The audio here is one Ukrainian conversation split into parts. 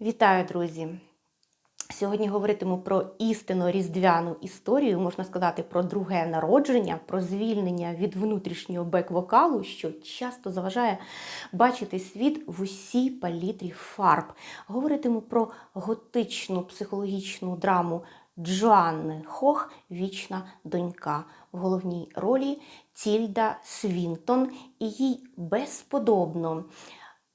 Вітаю, друзі! Сьогодні говоритиму про істинно різдвяну історію, можна сказати, про друге народження, про звільнення від внутрішнього бек-вокалу, що часто заважає бачити світ в усій палітрі фарб. Говоритиму про готичну психологічну драму Джоанни Хох Вічна донька. В головній ролі Тільда Свінтон, і їй безподобно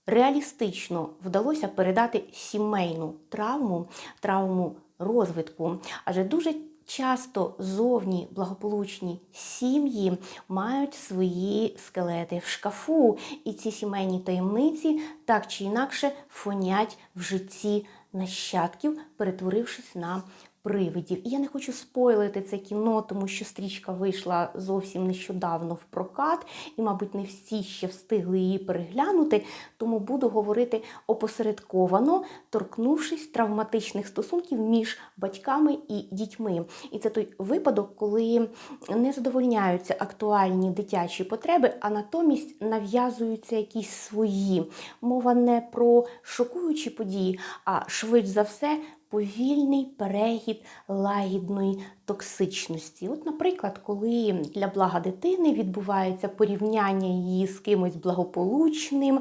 реалістично вдалося передати сімейну травму, травму розвитку. Адже дуже часто зовні благополучні сім'ї мають свої скелети в шкафу, і ці сімейні таємниці так чи інакше фонять в житті нащадків, перетворившись на привидів. І я не хочу спойлити це кіно, тому що стрічка вийшла зовсім нещодавно в прокат, і, мабуть, не всі ще встигли її переглянути. Тому буду говорити опосередковано, торкнувшись травматичних стосунків між батьками і дітьми. І це той випадок, коли не задовольняються актуальні дитячі потреби, а натомість нав'язуються якісь свої. Мова не про шокуючі події, а швидше за все повільний перехід лагідної токсичності. От, наприклад, коли для блага дитини відбувається порівняння її з кимось благополучним,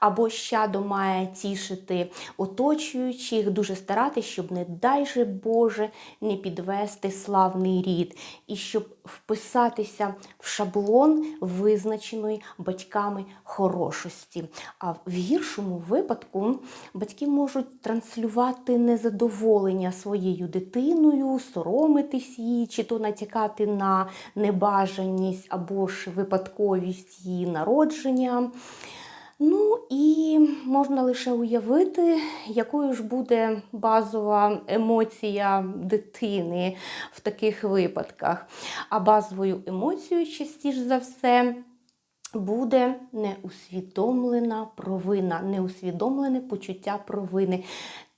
або щадо має тішити оточуючих, дуже старатися, щоб, не дай же Боже, не підвести славний рід, і щоб вписатися в шаблон визначеної батьками хорошості. А в гіршому випадку батьки можуть транслювати незадоволення своєю дитиною, соромитись її, чи то натякати на небажаність або ж випадковість її народження. Ну і можна лише уявити, якою ж буде базова емоція дитини в таких випадках. А базовою емоцією, частіше за все, буде неусвідомлена провина, неусвідомлене почуття провини.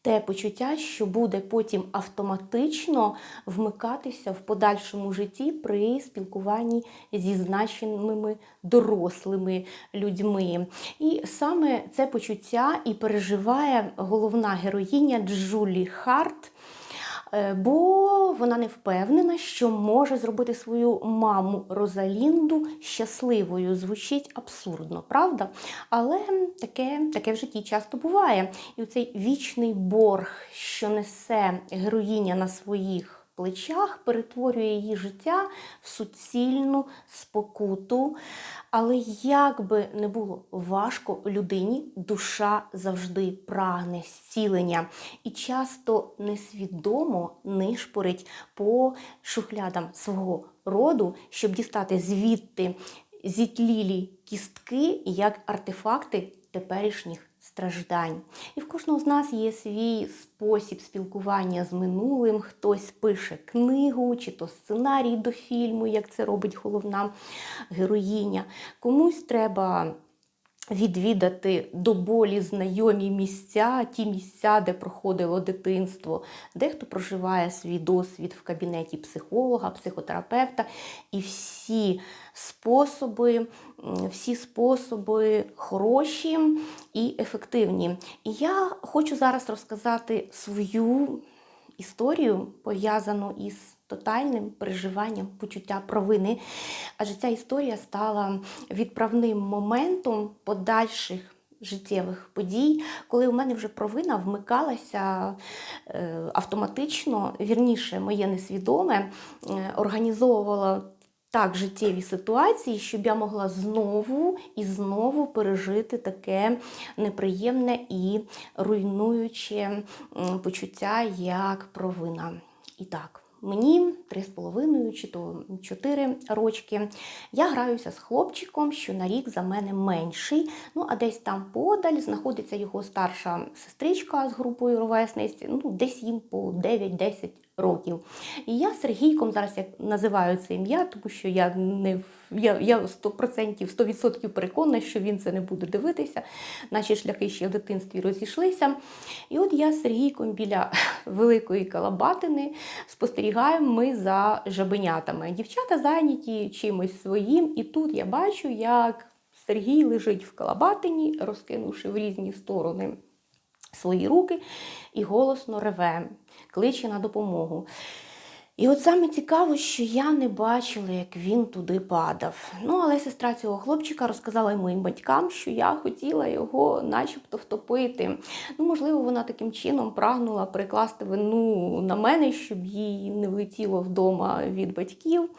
Те почуття, що буде потім автоматично вмикатися в подальшому житті при спілкуванні зі значеними дорослими людьми. І саме це почуття і переживає головна героїня Джулі Харт. Е, бо вона не впевнена, що може зробити свою маму Розалінду щасливою. Звучить абсурдно, правда? Але таке таке в житті часто буває. І цей вічний борг, що несе героїня на своїх плечах, перетворює її життя в суцільну спокуту. Але як би не було важко людині, душа завжди прагне зцілення і часто несвідомо нишпорить по шухлядам свого роду, щоб дістати звідти зітлілі кістки як артефакти теперішніх страждань. І в кожного з нас є свій спосіб спілкування з минулим. Хтось пише книгу чи то сценарій до фільму, як це робить головна героїня. Комусь треба. Відвідати до болі знайомі місця, ті місця, де проходило дитинство, дехто проживає свій досвід в кабінеті психолога, психотерапевта, і всі способи, всі способи хороші і ефективні. І я хочу зараз розказати свою історію, пов'язану із тотальним переживанням почуття провини. Адже ця історія стала відправним моментом подальших. Життєвих подій, коли у мене вже провина вмикалася е, автоматично, вірніше, моє несвідоме, е, організовувало так життєві ситуації, щоб я могла знову і знову пережити таке неприємне і руйнуюче почуття, як провина. І так. Мені 3,5 чи то 4 рочки. Я граюся з хлопчиком, що на рік за мене менший. Ну, а десь там подаль знаходиться його старша сестричка з групою ровесниць, ну, десь їм по 9-10 років. І я Сергійком зараз як називаю це ім'я, тому що я не я, я 100%, 100% переконана, що він це не буде дивитися. Наші шляхи ще в дитинстві розійшлися. І от я з Сергійком біля великої калабатини спостерігаємо ми за жабенятами. Дівчата зайняті чимось своїм, і тут я бачу, як Сергій лежить в калабатині, розкинувши в різні сторони свої руки і голосно реве, кличе на допомогу. І от саме цікаво, що я не бачила, як він туди падав. Ну, але сестра цього хлопчика розказала моїм батькам, що я хотіла його начебто втопити. Ну, можливо, вона таким чином прагнула прикласти вину на мене, щоб їй не влетіло вдома від батьків.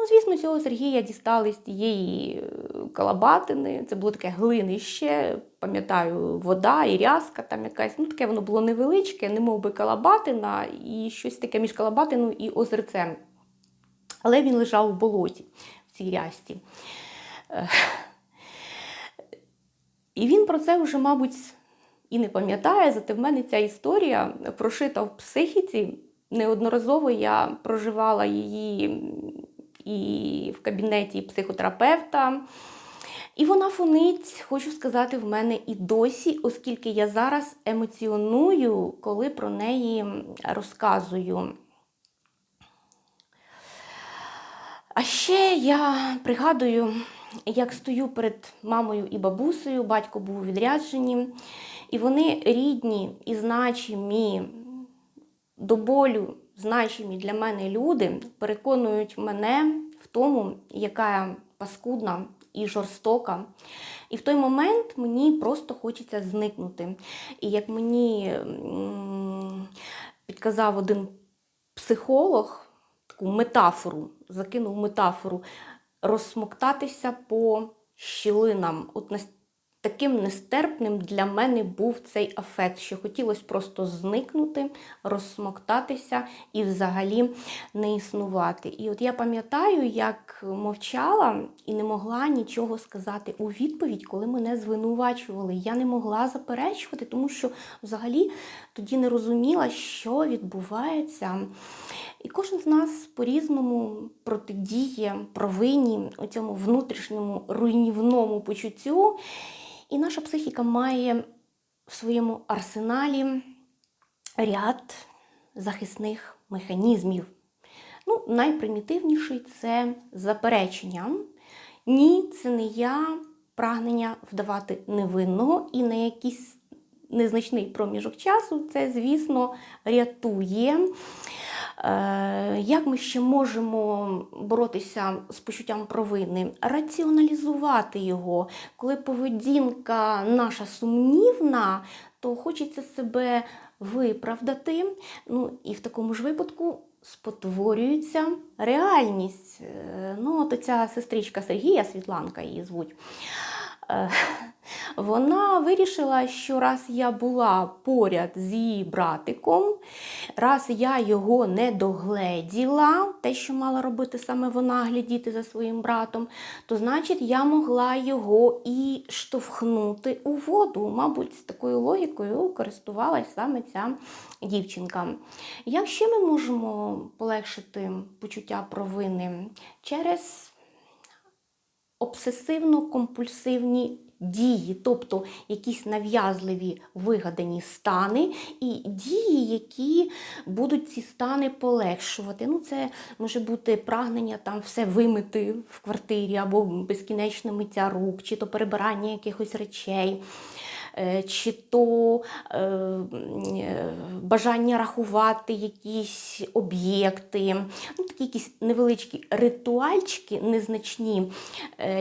Ну, звісно, цього Сергія дістали з тієї е, калабатини. Це було таке глинище, пам'ятаю, вода і рязка там якась. Ну, таке воно було невеличке, не мов би калабатина, і щось таке між калабатиною і озерцем. Але він лежав у болоті в цій рязці. Е, І він про це вже, мабуть, і не пам'ятає, зате в мене ця історія прошита в психіці. Неодноразово я проживала її і в кабінеті психотерапевта. І вона фонить, хочу сказати, в мене і досі, оскільки я зараз емоціоную, коли про неї розказую. А ще я пригадую, як стою перед мамою і бабусею, батько був у відрядженні, і вони рідні і значимі до болю значимі для мене люди переконують мене в тому, яка я паскудна і жорстока. І в той момент мені просто хочеться зникнути. І як мені підказав один психолог, таку метафору, закинув метафору, розсмоктатися по щілинам. От таким нестерпним для мене був цей афект, що хотілося просто зникнути, розсмоктатися і взагалі не існувати. І от я пам'ятаю, як мовчала і не могла нічого сказати у відповідь, коли мене звинувачували. Я не могла заперечувати, тому що взагалі тоді не розуміла, що відбувається. І кожен з нас по-різному протидіє провині у цьому внутрішньому руйнівному почуттю. І наша психіка має в своєму арсеналі ряд захисних механізмів. Ну, найпримітивніший це заперечення. Ні, це не я прагнення вдавати невинного і на якийсь незначний проміжок часу це, звісно, рятує. Е, Як ми ще можемо боротися з почуттям провини? Раціоналізувати його. Коли поведінка наша сумнівна, то хочеться себе виправдати. Ну і в такому ж випадку спотворюється реальність. Е, Ну, от ця сестричка Сергія, Світланка її звуть. Е, Вона вирішила, що раз я була поряд з її братиком, раз я його не догледіла, те, що мала робити саме вона, глядіти за своїм братом, то значить я могла його і штовхнути у воду. Мабуть, з такою логікою користувалась саме ця дівчинка. Як ще ми можемо полегшити почуття провини? Через обсесивно-компульсивні дії, тобто якісь нав'язливі вигадані стани і дії, які будуть ці стани полегшувати. Ну, це може бути прагнення там все вимити в квартирі або безкінечне миття рук, чи то перебирання якихось речей. Е, Чи то е, е, бажання рахувати якісь об'єкти, ну, такі якісь невеличкі ритуальчики незначні,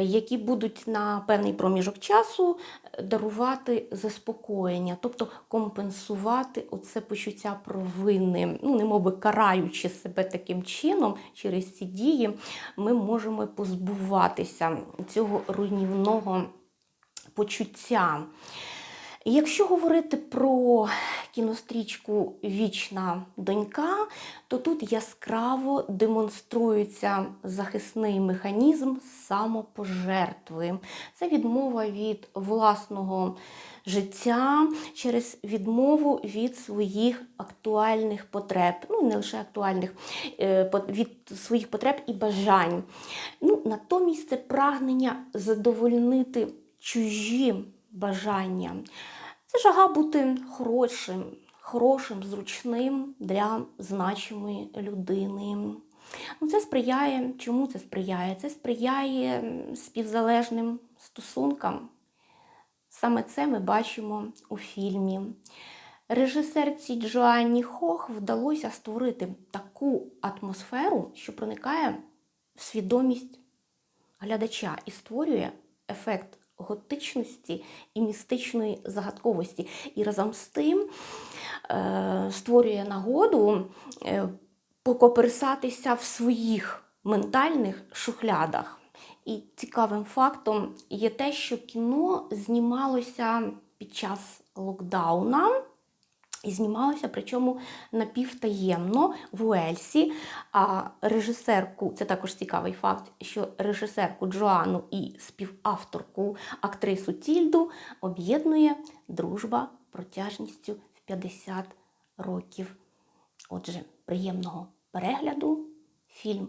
які будуть на певний проміжок часу дарувати заспокоєння, тобто компенсувати оце почуття провини, ну, немов би караючи себе таким чином через ці дії, ми можемо позбуватися цього руйнівного почуття. Якщо говорити про кінострічку Вічна донька, то тут яскраво демонструється захисний механізм самопожертви. Це відмова від власного життя через відмову від своїх актуальних потреб. Ну, не лише актуальних, е, від своїх потреб і бажань. Ну, натомість це прагнення задовольнити чужі бажання. Це жага бути хорошим, хорошим, зручним для значимої людини. Ну, це сприяє. Чому це сприяє? Це сприяє співзалежним стосункам. Саме це ми бачимо у фільмі. Режисерці Джоанні Хох вдалося створити таку атмосферу, що проникає в свідомість глядача і створює ефект готичності і містичної загадковості. І разом з тим е, створює нагоду е, покоперсатися в своїх ментальних шухлядах. І цікавим фактом є те, що кіно знімалося під час локдауна. І знімалося, причому напівтаємно в Уельсі. А режисерку, це також цікавий факт, що режисерку Джоанну і співавторку актрису Тільду об'єднує дружба протяжністю в 50 років. Отже, приємного перегляду фільм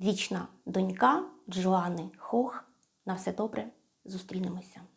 Вічна донька Джоанни Хох. На все добре, зустрінемося.